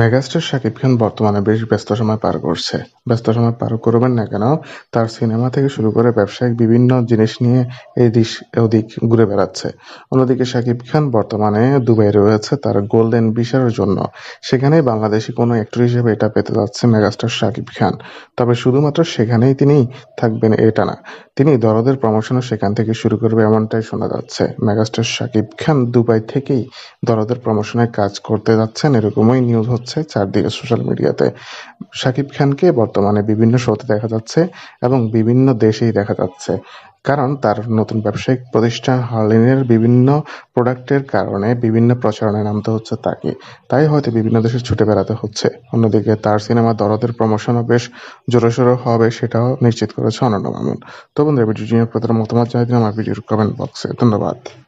Megastar Shakib Khan বর্তমানে বেশ ব্যস্ত সময় পার করছে। ব্যস্ত সময় পার করবেন না কেন, তার সিনেমা থেকে শুরু করে ব্যবসায়িক বিভিন্ন জিনিস নিয়ে এদিক ওদিক ঘুরে বেড়াচ্ছে। অন্যদিকে শাকিব খান বর্তমানে দুবাই রয়েছে তার গোল্ডেন ভিসার জন্য। সেখানে বাংলাদেশি কোনো অ্যাক্টর হিসেবে এটা পেতে যাচ্ছে মেগাস্টার শাকিব খান। তবে শুধুমাত্র সেখানেই তিনি থাকবেন এটা না, তিনি দরদের প্রমোশনও সেখান থেকে শুরু করবে এমনটাই শোনা যাচ্ছে। মেগাস্টার শাকিব খান দুবাই থেকেই দরদের প্রমোশনের কাজ করতে যাচ্ছেন এরকমই নিউজ হচ্ছে চারদিকে সোশ্যাল মিডিয়াতে। শাকিব খানকে বর্তমানে বিভিন্ন শোতে দেখা যাচ্ছে এবং বিভিন্ন দেশেই দেখা যাচ্ছে। কারণ তার নতুন ব্যবসায়িক প্রতিষ্ঠান হার্লিনের বিভিন্ন প্রোডাক্টের কারণে বিভিন্ন প্রচারণায় নামতে হচ্ছে তাকে। তাই হয়তো বিভিন্ন দেশে ছুটে বেড়াতে হচ্ছে। অন্যদিকে তার সিনেমা দরদের প্রমোশনও বেশ জোরসোর হবে সেটাও নিশ্চিত করেছে অনন্য মামুন। তো বন্ধুরা ভিডিওটি নিয়ে আপনাদের মতামত জানিয়ে দিন আমার ভিডিওর কমেন্ট বক্সে। ধন্যবাদ।